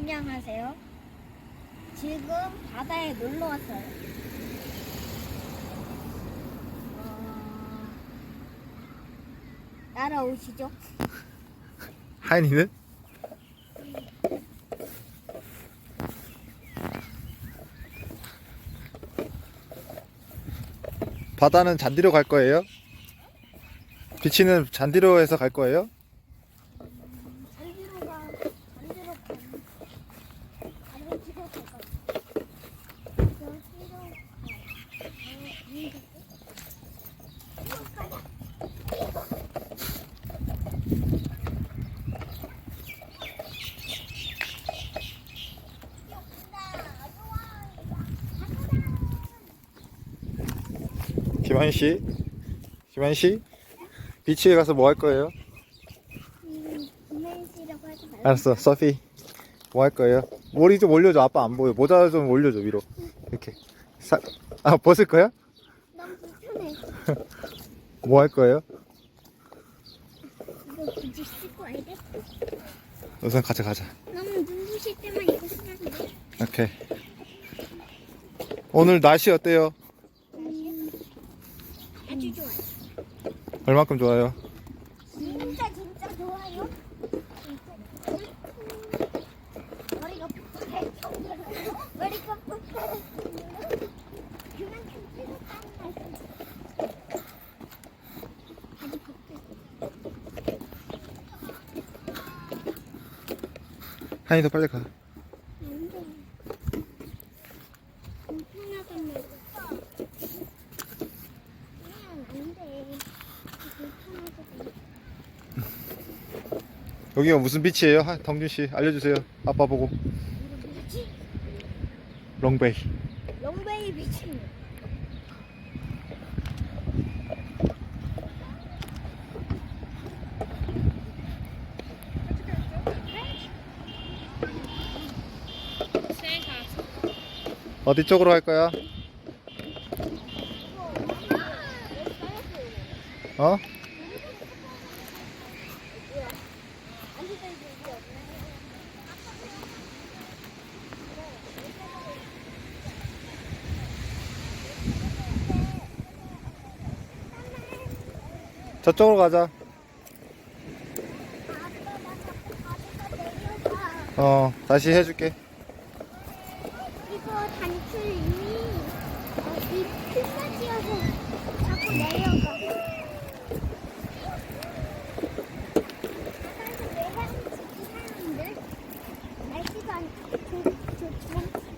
안녕하세요. 지금 바다에 놀러 왔어요. 어... 따라오시죠. 하인이는? 바다는 잔디로 갈 거예요? 비치는 잔디로 해서 갈 거예요? 잔디로 가, 잔디로 가. 잔디로 갈 거야. 여기로 가. 어, 여기로 가. 이거 가자. 김한 씨, 김한 씨, 비치에 가서 뭐 할 거예요? 구매시라고 하지 말고. 알았어, 서피, 뭐 할 거예요? 머리 좀 올려줘, 아빠 안 보여. 모자 좀 올려줘 위로. 이렇게. 사, 아 벗을 거야? 너무 불편해. 뭐 할 거예요? 이거 굳이 쓰고 와야 돼? 우선 가자, 가자. 너무 눈부실 때만 이거 쓰면 돼. 오케이. 오늘 날씨 어때요? 음, 아주 좋아요. 얼만큼 좋아요? 진짜 진짜 좋아요. 머리가 푹할 정도로 머리가 푹할 정도로 그만큼 뜨겁다는 말씀. 아주. 하인이도 빨리 가. 안 돼. 불편하단 말이야. 그냥 안 돼. 불편하거든. 여기가 무슨 비치예요? 하, 덩준 씨 알려주세요. 아빠 보고. 뭐지? 롱베이. 롱베이 비치. 어디 쪽으로 갈 거야? 어? 저쪽으로 가자. 어, 다시 해줄게. 이거 단추이 어, 이 필사지여서 자꾸 내려가 좋